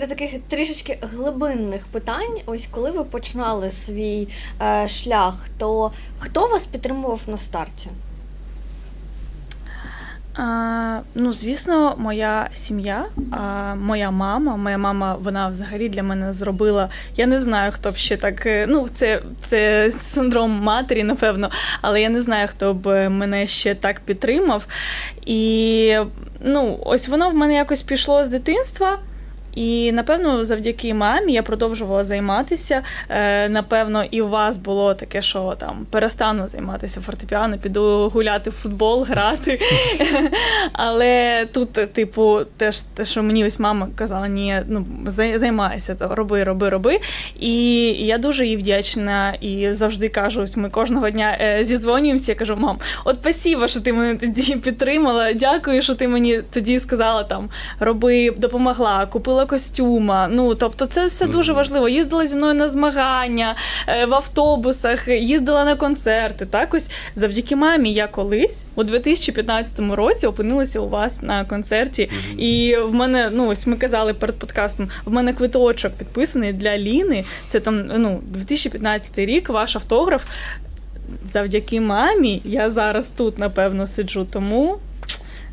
До таких трішечки глибинних питань. Ось коли ви починали свій е, шлях, то хто вас підтримував на старті? А, ну, звісно, моя сім'я, а, моя мама. Моя мама, вона взагалі для мене зробила. Я не знаю, хто б ще так. е, Ну, це, це синдром матері, напевно, але я не знаю, хто б мене ще так підтримав. І ну, ось воно в мене якось пішло з дитинства. І напевно, завдяки мамі я продовжувала займатися. Е, напевно, і у вас було таке, що там перестану займатися фортепіано, піду гуляти в футбол, грати. Але тут, типу, теж те, що мені ось мама казала, ні, ну займайся, то роби, роби, роби. І я дуже їй вдячна і завжди кажу, ось ми кожного дня е, зізвонюємося. Я кажу, мам, от спасіба, що ти мене тоді підтримала. Дякую, що ти мені тоді сказала там роби, допомогла, купила костюма. Ну тобто, це все дуже важливо. Їздила зі мною на змагання е, в автобусах, їздила на концерти. Так ось завдяки мамі я колись у 2015 році опинилася у вас на концерті. І в мене, ну ось ми казали перед подкастом, в мене квиточок підписаний для Ліни. Це там ну 2015 рік, ваш автограф. Завдяки мамі я зараз тут, напевно, сиджу. Тому,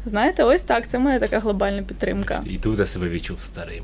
знаєте, ось так, це моя така глобальна підтримка. І тут я себе відчув старим.